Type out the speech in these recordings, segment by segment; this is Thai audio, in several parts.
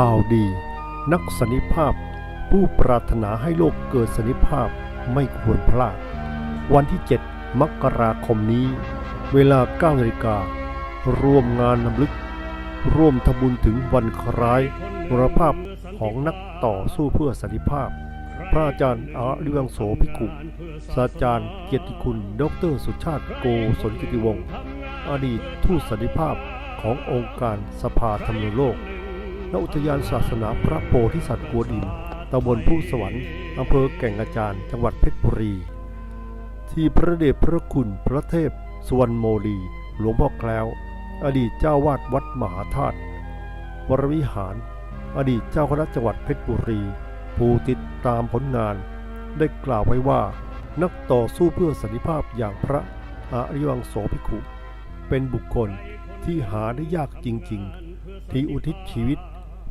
ข่าวดี นักสันนิภาพ ผู้ปรารถนาให้โลกเกิดสันนิภาพไม่ควรพลาด วันที่ 7 มกราคมนี้ เวลา9นาฬิการ่วมงานนำลึก ร่วมทำบุญถึงวันคล้ายมรภาพของนักต่อสู้เพื่อสันติภาพ พระอาจารย์อาริวังโสภิกุศาสตราจารย์เกียรติคุณ ดรสุชาติโกศลกิติวงศ์อดีตทูตสันติภาพขององค์การสภาธรรมโลก ณอุทยานศาสนาพระโพธิสัตว์กวนอิมตำบลผู้สวรรค์อำเภอแก่งกระจานจังหวัดเพชรบุรี ที่พระเดชพระคุณพระเทพสวรรณโมลี หลวงพ่อแคล้ว อดีตเจ้าวาดวัดมหาธาตุวรวิหาร อดีตเจ้าคณะจังหวัดเพชรบุรี ผู้ติดตามผลงาน ได้กล่าวไว้ว่า นักต่อสู้เพื่อสันติภาพอย่างพระอริวังโสภิกขุ เป็นบุคคลที่หาได้ยากจริง ๆ ที่อุทิศชีวิต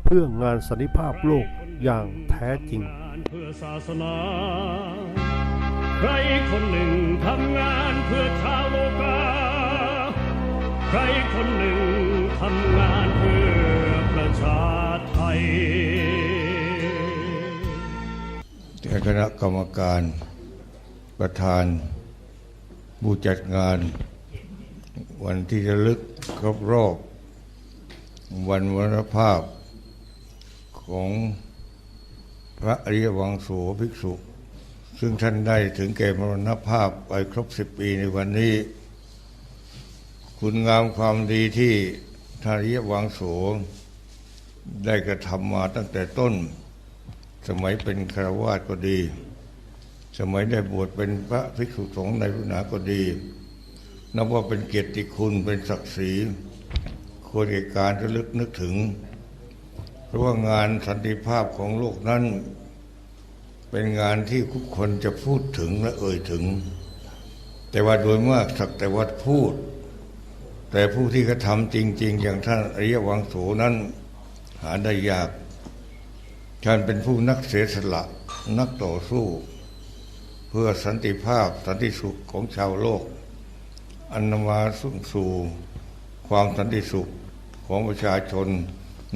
เพื่องานสันติภาพโลกอย่างแท้จริง เพื่อศาสนาใครคนหนึ่งทำงานเพื่อชาวโลกาใครคนหนึ่งทำงานเพื่อประชาไทยแต่คณะกรรมการประธานผู้จัดงาน วันที่จะลึกครบรอบวันวรรณภาพ ของพระอริยวังโสภิกษุ ซึ่งท่านได้ถึงแก่มรณภาพไปครบสิบปีในวันนี้ คุณงามความดีที่ทานอริยวังโสได้กระทำมาตั้งแต่ต้น สมัยเป็นคารวาสก็ดี สมัยได้บวชเป็นพระภิกษุสงฆ์ในพุทธาสนาก็ดี นับว่าเป็นเกียรติคุณเป็นศักดิ์ศรีควรแก่การระลึกนึกถึง เพราะว่างานสันติภาพของโลกนั้น เป็นงานที่ทุกคนจะพูดถึงและเอ่ยถึง แต่ว่าโดยมากสักแต่ว่าพูด แต่ผู้ที่กระทำจริง ๆ อย่างท่านอริยวังโสนั้น หาได้ยากท่านเป็นผู้นักเสียสละนักต่อสู้ เพื่อสันติภาพสันติสุขของชาวโลก อันนำมาสุ่สู่ความสันติสุขของประชาชน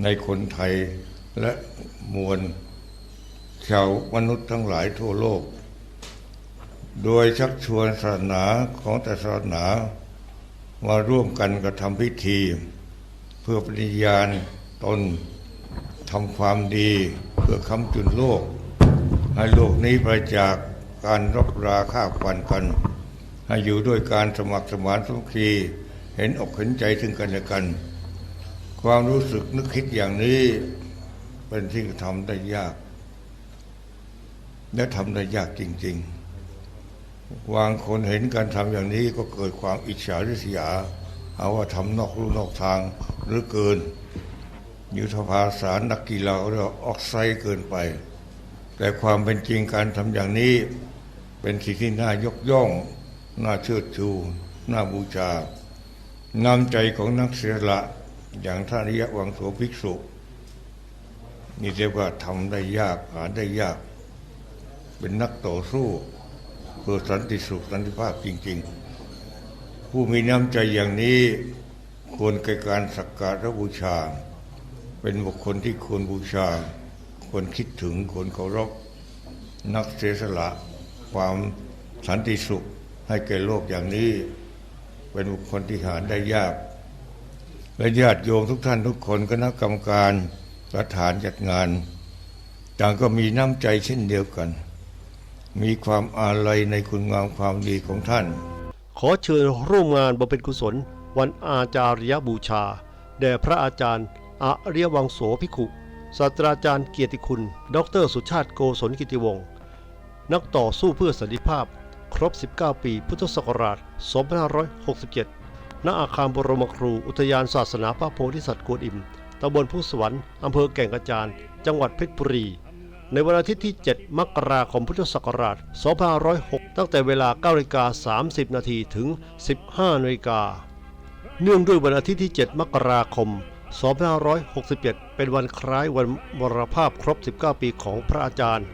ในคนไทยและมวลชาวมนุษย์ทั้งหลายทั่วโลก โดยชักชวนศาสนาของแต่ศาสนามาร่วมกันกระทำพิธี เพื่อปฏิญาณตนทำความดีเพื่อค้ำจุนโลก ให้โลกนี้ประจากการรบราฆ่าฟันกัน ให้อยู่ด้วยการสมัครสมานสมัคคีเห็นอกเห็นใจถึงกันและกัน ความรู้สึกนึกคิดอย่างนี้เป็นสิ่งที่ทำได้ยาก และทำได้ยากจริง ๆ วางคนเห็นการทำอย่างนี้ก็เกิดความอิจฉาริษยาเอาว่าทำนอกลู่นอกทางหรือเกิน ยุทธภาษานักกีฬาเรียกว่าออกไซด์เกินไป แต่ความเป็นจริงการทำอย่างนี้ เป็นสิ่งที่น่ายกย่อง น่าเชิดชู น่าบูชานำใจของนักเสียละ อย่างท่านอริยวังโสภิกษุ นี่เรียกว่าทำได้ยากหาได้ยาก เป็นนักต่อสู้เพื่อสันติสุขสันติภาพจริง ๆ ผู้มีน้ำใจอย่างนี้ควรแก่การสักการะบูชา เป็นบุคคลที่ควรบูชา ควรคิดถึงควรเคารพนักเสียสละความสันติสุขให้แก่โลกอย่างนี้ เป็นบุคคลที่หาได้ยาก และญาติโยมทุกท่านทุกคนคณะกรรมการประธานจัดงาน ต่างก็มีน้ำใจเช่นเดียวกัน มีความอาลัยในคุณงามความดีของท่าน ขอเชิญร่วมงานบำเพ็ญกุศล วันอาจารยบูชา แด่พระอาจารย์อาริยวังโสภิกขุศาสตราจารย์เกียรติคุณ ดร สุชาติโกศลกิติวงศ์นักต่อสู้เพื่อสันติภาพ ครบ 19 ปี พุทธศักราช 2567 ณอาคารบรมครู อุทยานศาสนาพระโพธิสัตว์กวนอิมตำบลผู้สวรรค์อำเภอแก่งกระจาน จังหวัดเพชรบุรี ในวันอาทิตย์ที่ 7 มกราคมพุทธศักราช 2506 ตั้งแต่เวลา9นาฬิกา30 นาทีถึง 15นาฬิกา เนื่องด้วยวันอาทิตย์ที่ 7 มกราคม 2567เป็นวันคล้ายวันมรภาพครบ 19 ปีของพระอาจารย์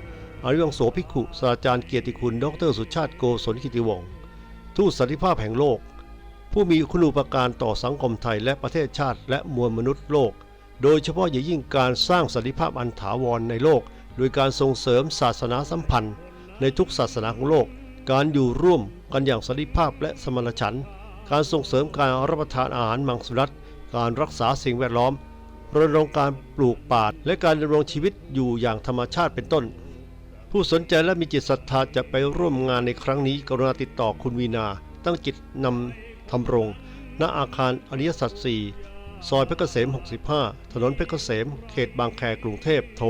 อริวังโสภิกขุศาสตราจารย์เกียรติคุณ ดรสุชาติโกศลกิติวงศ์ทูตสันติภาพแห่งโลก ผู้มีคุณูปการต่อสังคมไทยและประเทศชาติและมวลมนุษย์โลก โดยเฉพาะอย่างยิ่งการสร้างสันติภาพอันถาวรในโลก โดยการส่งเสริมศาสนาสัมพันธ์ ในทุกศาสนาของโลก การอยู่ร่วมกันอย่างสันติภาพและสมานฉันท์การส่งเสริมการรับประทานอาหารมังสวิรัตการรักษาสิ่งแวดล้อมรณรงค์การปลูกป่าและการดำรงชีวิตอยู่อย่างธรรมชาติเป็นต้น ผู้สนใจและมีจิตศรัทธาจะไปร่วมงานในครั้งนี้กรุณาติดต่อคุณวีนา ตั้งจิตนำ ทำรง ณ อาคารอริยสัจสี่ซอยเพชรเกษม 65 ถนนเพชรเกษม เขตบางแคกรุงเทพ โทร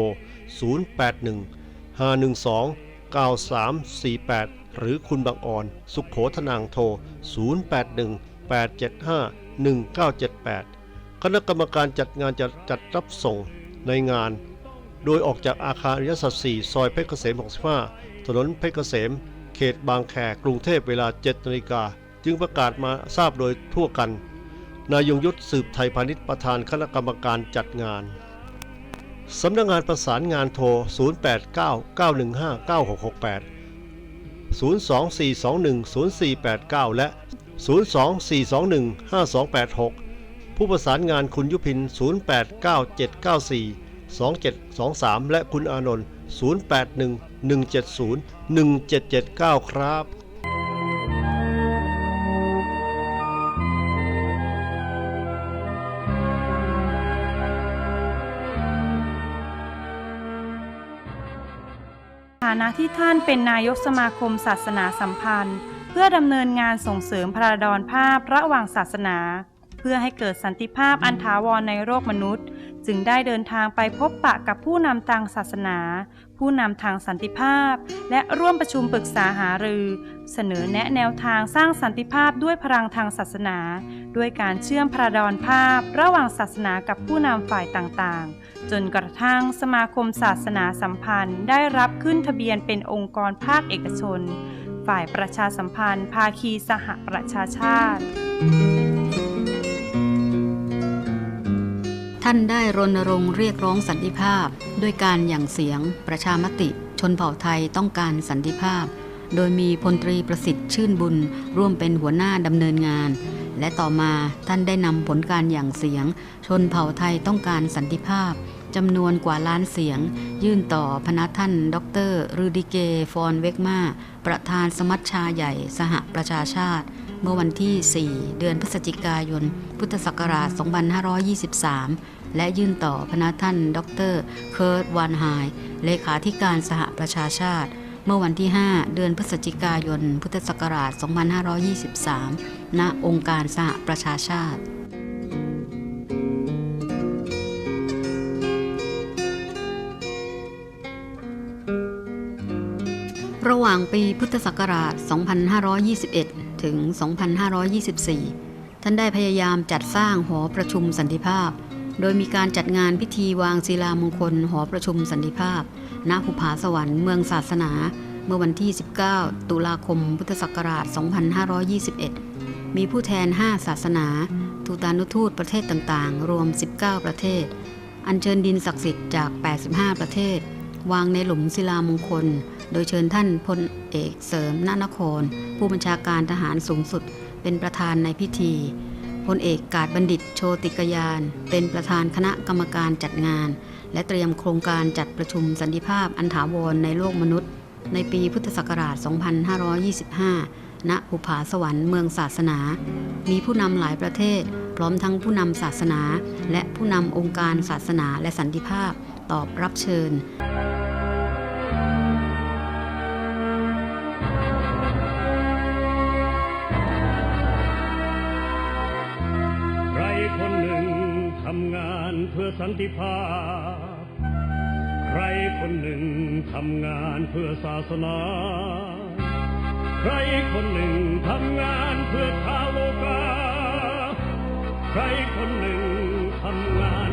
081 512 9348 หรือคุณบางอ่อน สุขโขทนางโทร 081 875 1978 คณะกรรมการจัดงานจะจัดรับส่งในงาน โดยออกจากอาคารอริยสัจ4ซอยเพชรเกษม 65 ถนนเพชรเกษม เขตบางแคกรุงเทพเวลา 7นาฬิกา จึงประกาศมาทราบโดยทั่วกัน นายยงยุทธสืบไทยพาณิชย์ประธานคณะกรรมการจัดงานสำนักงานประสานงานโทร 089 915 9668 02421 0489 และ 02421 5286 ผู้ประสานงานคุณยุพิน 089794 2723 และคุณอานนท์081170 1779 ครับ นะที่ท่านเป็นนายกสมาคมศาสนาสัมพันธ์ เพื่อดำเนินงานส่งเสริมพระดรภาพระหว่างศาสนา เพื่อให้เกิดสันติภาพอันถาวรในโลกมนุษย์ จึงได้เดินทางไปพบปะกับผู้นำทางศาสนา ผู้นำทางสันติภาพ และร่วมประชุมปรึกษาหารือ เสนอแนะแนวทางสร้างสันติภาพด้วยพลังทางศาสนา ด้วยการเชื่อมพระดรภาพ ระหว่างศาสนากับผู้นำฝ่ายต่างๆ จนกระทั่งสมาคมศาสนาสัมพันธ์ได้รับขึ้นทะเบียนเป็นองค์กรภาคเอกชน ฝ่ายประชาสัมพันธ์ ภาคีสหประชาชาติ ท่านได้รณรงค์เรียกร้องสันติภาพ ด้วยการหยั่งเสียง ประชามติ ชนเผ่าไทยต้องการสันติภาพ โดยมีพลตรีประสิทธิ์ชื่นบุญ ร่วมเป็นหัวหน้าดำเนินงาน และต่อมาท่านได้นำผลการหยั่งเสียง ชนเผ่าไทยต้องการสันติภาพจำนวนกว่าล้านเสียง ยื่นต่อพนักท่าน ดรรูดิเก ฟอนเวกมา ประธานสมัชชาใหญ่สหประชาชาติ เมื่อวันที่ 4 เดือนพฤศจิกายน พุทธศักราช 2523 และยื่นต่อพนักท่าน ดรเคิร์ตวานไฮเลขาธิการสหประชาชาติ เมื่อวันที่ 5 เดือนพฤศจิกายน พุทธศักราช 2523 ณ องค์การสหประชาชาติระหว่างปีพุทธศักราช 2521 ถึง 2524 ท่านได้พยายามจัดสร้างหอประชุมสันติภาพ โดยมีการจัดงานพิธีวางศิลามงคล หอประชุมสันติภาพ ณ ภูผาสวรรค์เมืองศาสนา เมื่อวันที่ 19 ตุลาคม พุทธศักราช 2521 มีผู้แทน 5 ศาสนา ทูตานุทูตประเทศต่างๆ รวม 19 ประเทศ อัญเชิญดินศักดิ์สิทธิ์จาก 85 ประเทศ วางในหลุมศิลามงคล โดยเชิญท่านพลเอกเสริมนานคร ผู้บัญชาการทหารสูงสุด เป็นประธานในพิธี พลเอกกาดบัณฑิตโชติกยาน เป็นประธานคณะกรรมการจัดงาน และเตรียมโครงการจัดประชุมสันติภาพอันถาวรในโลกมนุษย์ ในปีพุทธศักราช 2525 ณ ภูผาสวรรค์เมืองศาสนา มีผู้นำหลายประเทศ พร้อมทั้งผู้นำศาสนา และผู้นำองค์การศาสนาและสันติภาพตอบรับเชิญ สันติภาพ ใครคนหนึ่งทำงานเพื่อศาสนา ใครคนหนึ่งทำงานเพื่อชาวโลกา ใครคนหนึ่งทำงาน